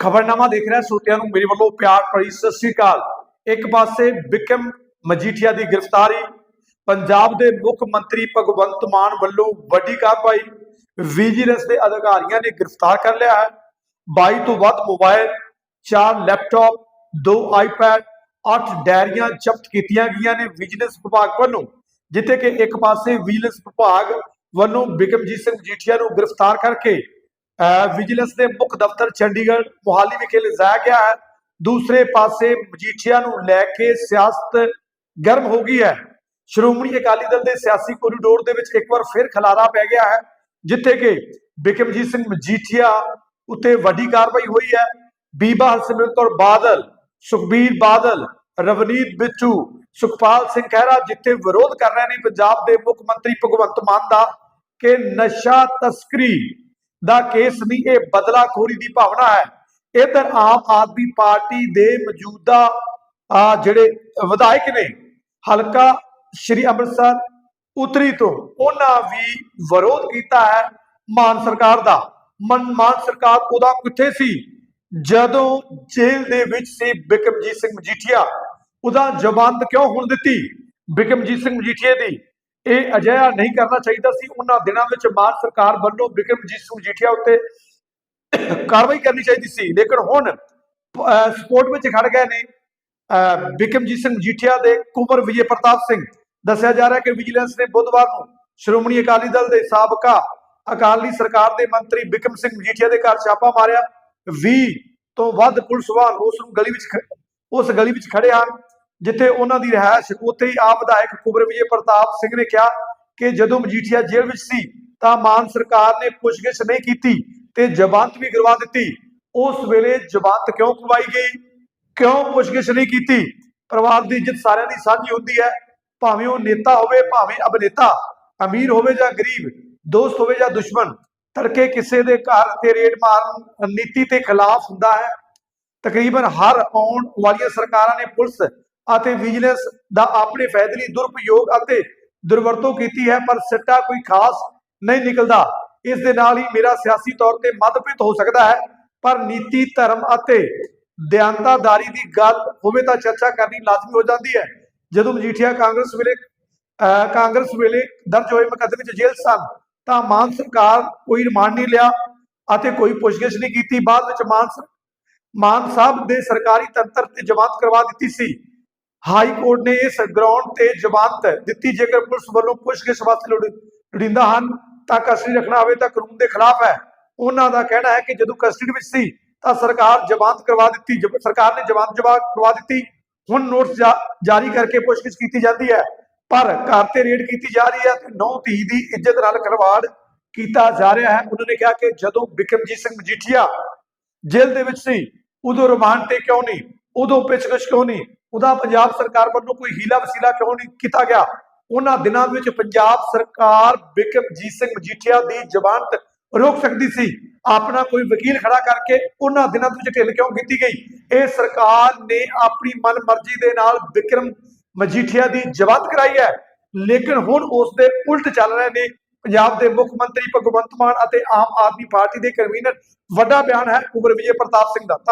ਖਬਰਨਾਮਾ ਦੇਖ ਰਿਹਾ, ਸੋਤਿਆਂ ਨੂੰ ਮੇਰੇ ਵੱਲੋਂ ਪਿਆਰ ਭਰੀ ਸਤਿ ਸ੍ਰੀ ਅਕਾਲ। ਇੱਕ ਪਾਸੇ ਬਿਕਮ ਮਜੀਠੀਆ ਦੀ ਗ੍ਰਿਫਤਾਰੀ, ਪੰਜਾਬ ਦੇ ਮੁੱਖ ਮੰਤਰੀ ਭਗਵੰਤ ਮਾਨ ਵੱਲੋਂ ਵੱਡੀ ਕਾਰਵਾਈ, ਵਿਜੀਲੈਂਸ ਦੇ ਅਧਿਕਾਰੀਆਂ ਨੇ ਗ੍ਰਿਫਤਾਰ ਕਰ ਲਿਆ ਹੈ। 22 ਤੋਂ ਵੱਧ ਮੋਬਾਈਲ 4 ਲੈਪਟਾਪ 2 ਆਈਪੈਡ 8 ਡਾਇਰੀਆਂ ਜ਼ਬਤ ਕੀਤੀਆਂ ਗਈਆਂ ਨੇ ਵਿਜੀਲੈਂਸ ਵਿਭਾਗ ਵੱਲੋਂ, ਜਿੱਥੇ ਕਿ ਇੱਕ ਪਾਸੇ ਵਿਜੀਲੈਂਸ ਵਿਭਾਗ ਵੱਲੋਂ ਬਿਕਮਜੀਤ ਸਿੰਘ ਮਜੀਠੀਆ ਨੂੰ ਗ੍ਰਿਫਤਾਰ ਕਰਕੇ ਵਿਜੀਲੈਂਸ ਦੇ ਮੁੱਖ ਦਫ਼ਤਰ ਚੰਡੀਗੜ੍ਹ ਮੁਹਾਲੀ ਵਿਖੇ ਲਿਜਾਇਆ ਗਿਆ ਹੈ। ਦੂਸਰੇ ਪਾਸੇ ਮਜੀਠੀਆ ਨੂੰ ਲੈ ਕੇ ਸਿਆਸਤ ਗਰਮ ਹੋ ਗਈ ਹੈ। ਸ਼੍ਰੋਮਣੀ ਅਕਾਲੀ ਦਲ ਦੇ ਸਿਆਸੀ ਕੋਰੀਡੋਰ ਦੇ ਵਿੱਚ ਇੱਕ ਵਾਰ ਫਿਰ ਖਲਾਰਾ ਪੈ ਗਿਆ ਹੈ, ਜਿੱਥੇ ਕਿ ਬਿਕਮਜੀਤ ਸਿੰਘ ਮਜੀਠੀਆ ਉੱਤੇ ਵੱਡੀ ਕਾਰਵਾਈ ਹੋਈ ਹੈ। ਬੀਬਾ ਹਰਸਿਮਰਤ ਕੌਰ ਬਾਦਲ, ਸੁਖਬੀਰ ਬਾਦਲ, ਰਵਨੀਤ ਬਿੱਟੂ, ਸੁਖਪਾਲ ਸਿੰਘ ਖਹਿਰਾ ਜਿੱਥੇ ਵਿਰੋਧ ਕਰ ਰਹੇ ਨੇ, ਪੰਜਾਬ ਦੇ ਮੁੱਖ ਮੰਤਰੀ ਭਗਵੰਤ ਮਾਨ ਦਾ ਕਿ ਨਸ਼ਾ ਤਸਕਰੀ ਦਾ ਕੇਸ ਨਹੀਂ, ਇਹ ਬਦਲਾਖੋਰੀ ਦੀ ਭਾਵਨਾ ਹੈ। ਇਧਰ ਆਮ ਆਦਮੀ ਪਾਰਟੀ ਦੇ ਮੌਜੂਦਾ ਆ ਜਿਹੜੇ ਵਿਧਾਇਕ ਨੇ, ਹਲਕਾ ਸ਼੍ਰੀ ਅੰਮ੍ਰਿਤਸਰ ਉਤਰੀ ਤੋਂ, ਉਹਨਾਂ ਵੀ ਵਿਰੋਧ ਕੀਤਾ ਹੈ ਮਾਨ ਸਰਕਾਰ ਦਾ। ਮਨ, ਮਾਨ ਸਰਕਾਰ ਉਹਦਾ ਕਿੱਥੇ ਸੀ? ਜਦੋਂ ਜੇਲ੍ਹ ਦੇ ਵਿੱਚ ਸੀ ਬਿਕਮਜੀਤ ਸਿੰਘ ਮਜੀਠੀਆ। ਉਹਦਾ ਜ਼ਮਾਨਤ ਕਿਉਂ ਹੁਣ ਦਿੱਤੀ? ਬਿਕਮਜੀਤ ਸਿੰਘ ਮਜੀਠੀਏ ਦੀ। ਇਹ ਅਜਿਹਾ ਨਹੀਂ ਕਰਨਾ ਚਾਹੀਦਾ ਸੀ। ਉਹਨਾਂ ਦਿਨਾਂ ਵਿੱਚ ਮਾਨ ਸਰਕਾਰ ਵੱਲੋਂ ਬਿਕਮਜੀਤ ਸਿੰਘ ਮਜੀਠੀਆ ਉੱਤੇ ਕਾਰਵਾਈ ਕਰਨੀ ਚਾਹੀਦੀ ਸੀ। ਲੇਕਿਨ ਹੁਣ ਸਪੋਰਟ ਵਿੱਚ ਖੜ ਗਏ ਨੇ, ਅਹ ਸਿੰਘ ਮਜੀਠੀਆ ਦੇ ਕੁਮਰ ਵਿਜੇ ਪ੍ਰਤਾਪ ਸਿੰਘ। ਦੱਸਿਆ ਜਾ ਰਿਹਾ ਕਿ ਵਿਜੀਲੈਂਸ ਨੇ ਬੁੱਧਵਾਰ ਨੂੰ ਸ਼੍ਰੋਮਣੀ ਅਕਾਲੀ ਦਲ ਦੇ ਸਾਬਕਾ ਅਕਾਲੀ ਸਰਕਾਰ ਦੇ ਮੰਤਰੀ ਬਿਕਰਮ ਸਿੰਘ ਮਜੀਠੀਆ ਦੇ ਘਰ ਛਾਪਾ ਮਾਰਿਆ। 20 ਤੋਂ ਵੱਧ ਪੁਲਿਸ ਵਾਹਨ ਉਸ ਨੂੰ ਗਲੀ ਵਿੱਚ ਉਸ ਗਲੀ ਵਿੱਚ ਖੜੇ ਹਨ। ਜਿੱਥੇ ਉਹਨਾਂ ਦੀ ਰਿਹਾਇਸ਼, ਉੱਥੇ ਹੀ ਆਪ ਵਿਧਾਇਕ ਕੁਬਰ ਵਿਜੇ ਪ੍ਰਤਾਪ ਸਿੰਘ ਨੇ ਕਿਹਾ ਕਿ ਜਦੋਂ ਮਜੀਠੀਆ ਜੇਲ੍ਹ ਵਿੱਚ ਸੀ, ਤਾਂ ਮਾਨ ਸਰਕਾਰ ਨੇ ਪੁੱਛਗਿੱਛ ਨਹੀਂ ਕੀਤੀ ਤੇ ਜ਼ਮਾਨਤ ਵੀ ਕਰਵਾ ਦਿੱਤੀ। ਉਸ ਵੇਲੇ ਜ਼ਮਾਨਤ ਕਿਉਂ ਕਰਵਾਈ ਗਈ? ਕਿਉਂ ਪੁੱਛਗਿੱਛ ਨਹੀਂ ਕੀਤੀ? ਪਰਿਵਾਰ ਦੀ ਇੱਜ਼ਤ ਸਾਰਿਆਂ ਦੀ ਸਾਂਝੀ ਹੁੰਦੀ ਹੈ। ਭਾਵੇਂ ਉਹ ਨੇਤਾ ਹੋਵੇ, ਭਾਵੇਂ ਅਭਿਨੇਤਾ, ਅਮੀਰ ਹੋਵੇ ਜਾਂ ਗਰੀਬ, ਦੋਸਤ ਹੋਵੇ ਜਾਂ ਦੁਸ਼ਮਣ, ਤੜਕੇ ਕਿਸੇ ਦੇ ਘਰ ਤੇ ਰੇਡ ਮਾਰਨ ਨੀਤੀ ਤੇ ਖਿਲਾਫ ਹੁੰਦਾ ਹੈ। ਤਕਰੀਬਨ ਹਰ ਆਉਣ ਵਾਲੀਆਂ ਸਰਕਾਰਾਂ ਨੇ ਪੁਲਿਸ ਅਤੇ ਵਿਜੀਲੈਂਸ ਦਾ ਆਪਣੇ ਫਾਇਦੇ ਲਈ ਦੁਰਉਪਯੋਗ ਅਤੇ ਦੁਰਵਰਤੋਂ ਕੀਤੀ ਹੈ, ਪਰ ਸਿੱਟਾ ਕੋਈ ਖਾਸ ਨਹੀਂ ਨਿਕਲਦਾ। ਇਸ ਦੇ ਨਾਲ ਹੀ ਮੇਰਾ ਸਿਆਸੀ ਤੌਰ ਤੇ ਮਤਭੇਦ ਹੋ ਸਕਦਾ ਹੈ, ਪਰ ਨੀਤੀ, ਧਰਮ ਅਤੇ ਦਿਆਨਤਾਦਾਰੀ ਦੀ ਗੱਲ ਹੋਵੇ ਤਾਂ ਚਰਚਾ ਕਰਨੀ ਲਾਜ਼ਮੀ ਹੋ ਜਾਂਦੀ ਹੈ। ਜਦੋਂ ਮਜੀਠੀਆ ਕਾਂਗਰਸ ਵੇਲੇ, ਅਹ, ਕਾਂਗਰਸ ਵੇਲੇ ਦਰਜ ਹੋਏ ਮੁਕੱਦਮੇ 'ਚ ਜੇਲ੍ਹ ਸਨ, ਤਾਂ ਮਾਨ ਸਰਕਾਰ ਕੋਈ ਰਿਮਾਂਡ ਨਹੀਂ ਲਿਆ ਅਤੇ ਕੋਈ ਪੁੱਛਗਿੱਛ ਨਹੀਂ ਕੀਤੀ। ਬਾਅਦ ਵਿੱਚ ਮਾਨ ਮਾਨ ਸਾਹਿਬ ਦੇ ਸਰਕਾਰੀ ਤੰਤਰ ਤੇ ਜਮਾਤ ਕਰਵਾ ਦਿੱਤੀ ਸੀ। ਹਾਈ ਕੋਰਟ ਨੇ ਇਸ ਗਰਾਊਂਡ ਤੇ ਜ਼ਮਾਨਤ ਦਿੱਤੀ, ਜੇਕਰ ਪੁਲਿਸ ਵੱਲੋਂ ਪੁੱਛਗਿੱਛ ਵਾਸਤੇ ਲੋੜੀਂਦਾ ਹਨ, ਤਾਂ ਕਸਟਡੀ ਰੱਖਣਾ ਹੋਵੇ ਤਾਂ ਕਾਨੂੰਨ ਦੇ ਖਿਲਾਫ ਹੈ। ਉਹਨਾਂ ਦਾ ਕਹਿਣਾ ਹੈ ਕਿ ਜਦੋਂ ਕਸਟਡੀ ਵਿੱਚ ਸੀ, ਤਾਂ ਸਰਕਾਰ ਜ਼ਮਾਨਤ ਕਰਵਾ ਦਿੱਤੀ ਸਰਕਾਰ ਨੇ ਜ਼ਮਾਨਤ ਜਵਾ ਕਰਵਾ ਦਿੱਤੀ। ਹੁਣ ਨੋਟਿਸ ਜਾਰੀ ਕਰਕੇ ਪੁੱਛਗਿੱਛ ਕੀਤੀ ਜਾਂਦੀ ਹੈ। ਪਰ ਘਰ ਤੇ ਰੇਡ ਕੀਤੀ ਜਾ ਰਹੀ ਹੈ ਤੇ ਨੌ ਧੀ ਦੀ ਇੱਜ਼ਤ ਨਾਲ ਖਿਲਵਾੜ ਕੀਤਾ ਜਾ ਰਿਹਾ ਹੈ। ਉਹਨਾਂ ਨੇ ਕਿਹਾ ਕਿ ਜਦੋਂ ਬਿਕਰਮਜੀਤ ਸਿੰਘ ਮਜੀਠੀਆ ਜੇਲ੍ਹ ਦੇ ਵਿੱਚ ਸੀ, ਉਦੋਂ ਰਿਮਾਂਡ ਤੇ ਕਿਉਂ ਨਹੀਂ? ਉਦੋਂ ਪਿਛਕਸ਼ ਕਿਉਂ ਨਹੀਂ? ਉਹਦਾ ਪੰਜਾਬ ਸਰਕਾਰ ਵੱਲੋਂ ਕੋਈ ਹੀਲਾ ਵਸੀਲਾ ਕਿਉਂ ਨਹੀਂ ਕੀਤਾ ਗਿਆ? ਉਹਨਾਂ ਦਿਨਾਂ ਵਿੱਚ ਪੰਜਾਬ ਸਰਕਾਰ ਬਿਕਮਜੀਤ ਸਿੰਘ ਮਜੀਠੀਆ ਦੀ ਜ਼ਮਾਨਤ ਰੋਕ ਸਕਦੀ ਸੀ। ਆਪਣਾ ਕੋਈ ਵਕੀਲ ਖੜਾ ਕਰਕੇ ਉਹਨਾਂ ਦਿਨਾਂ ਵਿੱਚ ਢਿੱਲ ਕਿਉਂ ਕੀਤੀ ਗਈ? ਇਹ ਸਰਕਾਰ ਨੇ ਆਪਣੀ ਮਨਮਰਜ਼ੀ ਦੇ ਨਾਲ ਵਿਕਰਮ ਮਜੀਠੀਆ ਦੀ ਜ਼ਮਾਨਤ ਕਰਾਈ ਹੈ। ਲੇਕਿਨ ਹੁਣ ਉਸ ਦੇ ਉਲਟ ਚੱਲ ਰਹੇ ਨੇ। ਪੰਜਾਬ ਦੇ ਮੁੱਖ ਮੰਤਰੀ ਭਗਵੰਤ ਮਾਨ ਅਤੇ ਆਮ ਆਦਮੀ ਪਾਰਟੀ ਦੇ ਕਨਵੀਨਰ ਵੱਡਾ ਬਿਆਨ ਹੈ। ਕੁਬਰ ਵਿਜੇ ਪ੍ਰਤਾਪ ਸਿੰਘ ਦਾ। ਧੰਨ-